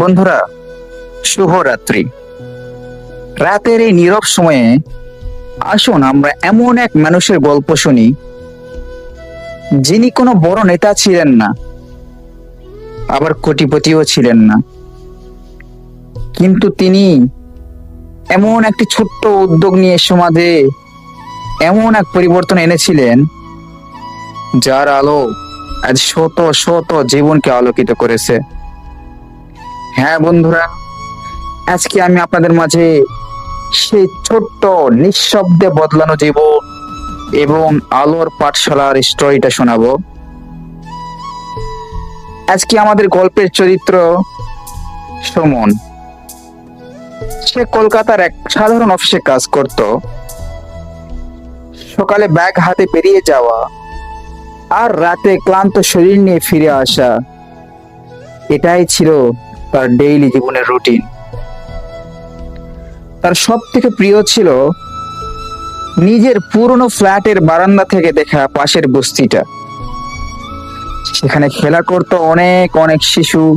বন্ধুরা, শুভরাত্রি। রাতের এই নীরব সময়ে আসুন আমরা এমন এক মানুষের গল্প শুনি, যিনি কোনো বড় নেতা ছিলেন না, আবার কোটিপতিও ছিলেন না। কিন্তু তিনি এমন একটি ছোট্ট উদ্যোগ নিয়ে সমাজে এমন এক পরিবর্তন এনেছিলেন, যার আলো আজ শত শত জীবনকে আলোকিত করেছে। হ্যাঁ বন্ধুরা, আজকে আমি আপনাদের মাঝে সেই ছোট্ট নিঃশব্দে বদলানো জীবন এবং আলোর পাঠশালার স্টোরিটা শোনাবো। আজকে আমাদের গল্পের চরিত্র সুমন। সে কলকাতার এক সাধারণ অফিসে কাজ করত। সকালে ব্যাগ হাতে বেরিয়ে যাওয়া আর রাতে ক্লান্ত শরীর নিয়ে ফিরে আসা। এটাই ছিল তার ডেইলি জীবনের রুটিন তার সব থেকে প্রিয় ছিল নিজের পুরনো ফ্ল্যাটের বারান্দা থেকে দেখা পাশের বস্তিটা। সেখানে খেলা করতো অনেক অনেক শিশু।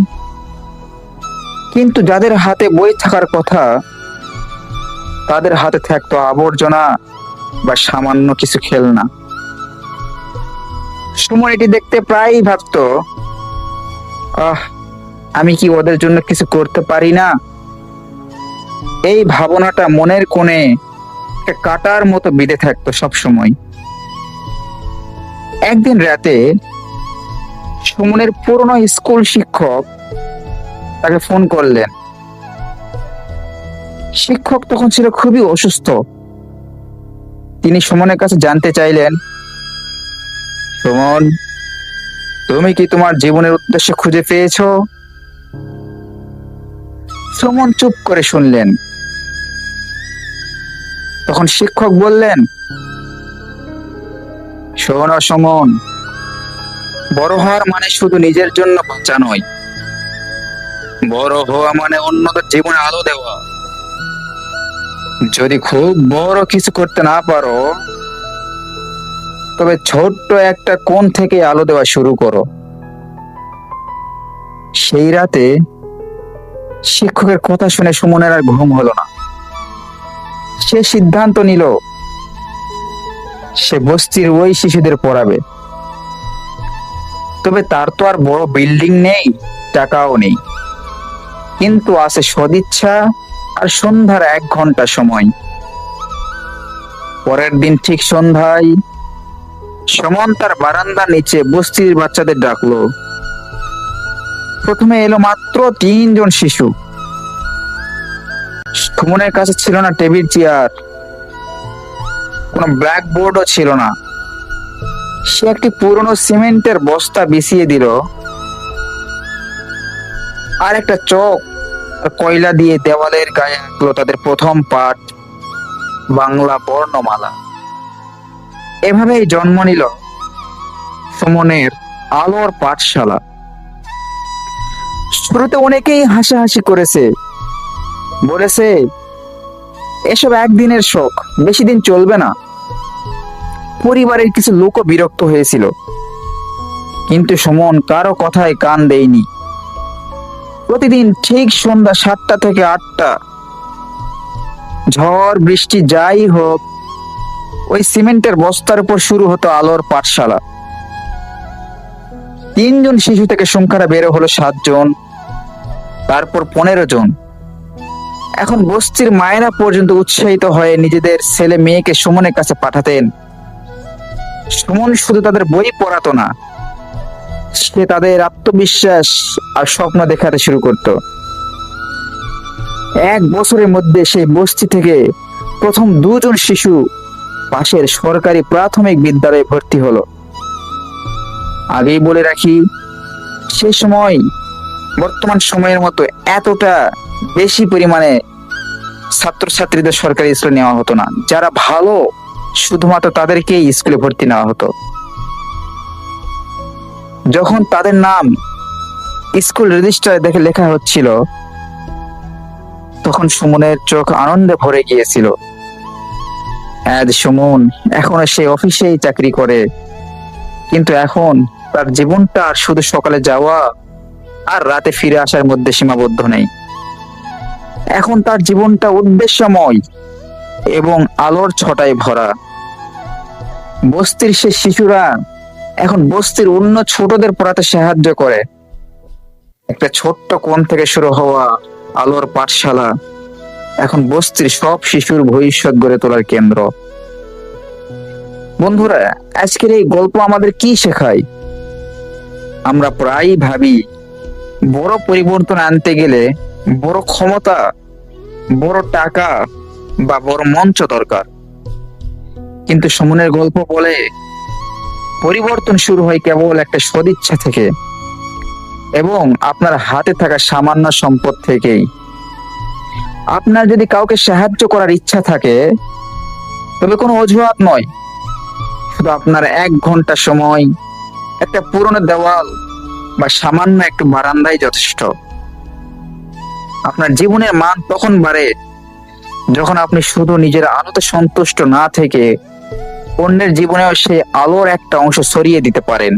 কিন্তু যাদের হাতে বই থাকার কথা, তাদের হাতে থাকতো আবর্জনা বা সামান্য কিছু খেলনা। সুমন এটি দেখতে প্রায়ই ভাবতো, আহ আমি কি ওদের জন্য কিছু করতে পারি না? এই ভাবনাটা মনের কোণে কাটার মতো বিঁধে থাকতো সব সময় একদিন রাতে সুমনের পুরনো স্কুল শিক্ষক তাকে ফোন করলেন। শিক্ষক তখন ছিল খুবই অসুস্থ। তিনি সুমনের কাছে জানতে চাইলেন, সুমন, তুমি কি তোমার জীবনের উদ্দেশ্য খুঁজে পেয়েছ? সুমন চুপ করে শুনলেন। তখন শিক্ষক বললেন, শোন সুমন, বড় হওয়ার মানে শুধু নিজের জন্য বাঁচা নয়। বড় হওয়া মানে অন্যদের জীবনে আলো দেওয়া। যদি খুব বড় কিছু করতে না পারো, তবে ছোট্ট একটা কোণ থেকে আলো দেওয়া শুরু করো। সেই রাতে শিক্ষকের কথা শুনে সুমনের আর ঘুম হলো না। সে সিদ্ধান্ত নিল, সে বস্তির ওই শিশুদের পড়াবে। তবে তার তো আর বড় বিল্ডিং নেই, টাকাও নেই। কিন্তু আছে সদিচ্ছা আর সন্ধ্যার এক ঘণ্টা সময়। পরের দিন ঠিক সন্ধ্যায় সুমন তার বারান্দার নিচে বস্তির বাচ্চাদের ডাকলো। প্রথমে এলো মাত্র তিনজন শিশু। সুমনের কাছে ছিল না টেবিল, চেয়ার। কোনো ব্ল্যাকবোর্ডও ছিল না। সে একটি পুরনো সিমেন্টের বস্তা বিছিয়ে দিল। আর একটা চোখ কয়লা দিয়ে দেওয়ালের গায়ে আঁকলো তাদের প্রথম পাঠ, বাংলা বর্ণমালা। এভাবেই জন্ম নিল সুমনের আলোর পাঠশালা। শুরুতে অনেকেই হাসাহাসি করেছে। বলেছে, এসব একদিনের শখ বেশি দিন চলবে না। পরিবারের কিছু লোকও বিরক্ত হয়েছিল। কিন্তু সুমন কারও কথায় কান দেয়নি। প্রতিদিন ঠিক সন্ধ্যা সাতটা থেকে আটটা, ঝড়, বৃষ্টি, যাই হোক, ওই সিমেন্টের বস্তার উপর শুরু হতো আলোর পাঠশালা। তিনজন শিশু থেকে সংখ্যাটা বেরো হলো সাতজন, তারপর পনেরো জন এখন বস্তির মায়েরা পর্যন্ত উৎসাহিত হয়ে নিজেদের ছেলে মেয়েকে সুমনের কাছে পাঠাতেন। সুমন শুধু তাদের বই পড়াতো না, সে তাদের আত্মবিশ্বাস আর স্বপ্ন দেখাতে শুরু করত। এক বছরের মধ্যে সেই বস্তি থেকে প্রথম দুজন শিশু পাশের সরকারি প্রাথমিক বিদ্যালয়ে ভর্তি হলো। আগেই বলে রাখি, সে সময়, বর্তমান সময়ের মতো এতটা বেশি পরিমাণে ছাত্রছাত্রীদের সরকারি স্কুলে নেওয়া হতো না, যারা ভালো শুধুমাত্র তাদেরকেই স্কুলে ভর্তি নেওয়া হতো। যখন তাদের নাম স্কুল রেজিস্টারে দেখে লেখা হচ্ছিল, তখন সুমনের চোখ আনন্দে ভরে গিয়েছিল। সুমন এখনও সে অফিসেই চাকরি করে। কিন্তু এখন তার জীবনটা আর শুধু সকালে যাওয়া আর রাতে ফিরে আসার মধ্যে সীমাবদ্ধ নেই। এখন তার জীবনটা উদ্দেশ্যময় এবং আলোর ছটায় ভরা। বস্তির সে শিশুরা এখন বস্তির অন্য ছোটদের পড়াতে সাহায্য করে। একটা ছোট্ট কোণ থেকে শুরু হওয়া আলোর পাঠশালা এখন বস্তির সব শিশুর ভবিষ্যৎ গড়ে তোলার কেন্দ্র। বন্ধুরা, আজকের এই গল্প আমাদের কি শেখায়? আমরা প্রায়ই ভাবি, বড় পরিবর্তন আনতে গেলে বড় ক্ষমতা, বড় টাকা বা বড় মঞ্চ দরকার। কিন্তু সমনের গল্প বলে, পরিবর্তন শুরু হয় কেবল একটা সদিচ্ছা থেকে এবং আপনার হাতে থাকা সামান্য সম্পদ থেকেই। আপনার যদি কাউকে সাহায্য করার ইচ্ছা থাকে, তবে কোনো অজুহাত নয়। শুধু আপনার এক ঘণ্টা সময়, একটা পুরনো দেওয়াল বা সামান্য একটু বারান্দাই যথেষ্ট। আপনার জীবনের মান তখন বাড়ে যখন আপনি শুধু নিজের আলোতে সন্তুষ্ট না থেকে অন্যের জীবনেও সেই আলোর একটা অংশ সরিয়ে দিতে পারেন।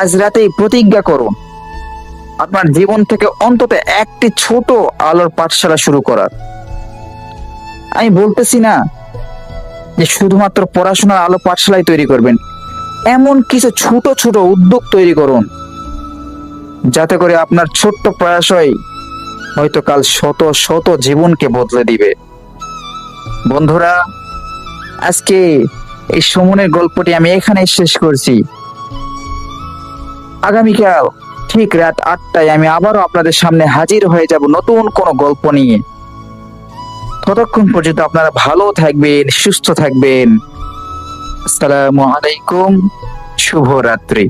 আজ রাতেই প্রতিজ্ঞা করুন, আপনার জীবন থেকে অন্তত একটি ছোট আলোর পাঠশালা শুরু করার। আমি বলতেছি না যে শুধুমাত্র পড়াশোনার আলো পাঠশালাই তৈরি করবেন। এমন কিছু ছোট ছোট উদ্যোগ তৈরি করুন। যাতে করে আপনার ছোট্ট প্রয়াসই হয়তো কাল শত শত জীবনকে বদলে দিবে। বন্ধুরা, আজকে এই সুমনের গল্পটি আমি এখানে শেষ করছি। আগামীকাল ঠিক রাত আটটায় আমি আবারও আপনাদের সামনে হাজির হয়ে যাব নতুন কোনো গল্প নিয়ে। ততক্ষণ পর্যন্ত আপনারা ভালো থাকবেন সুস্থ থাকবেন। আসসালামু আলাইকুম শুভরাত্রি।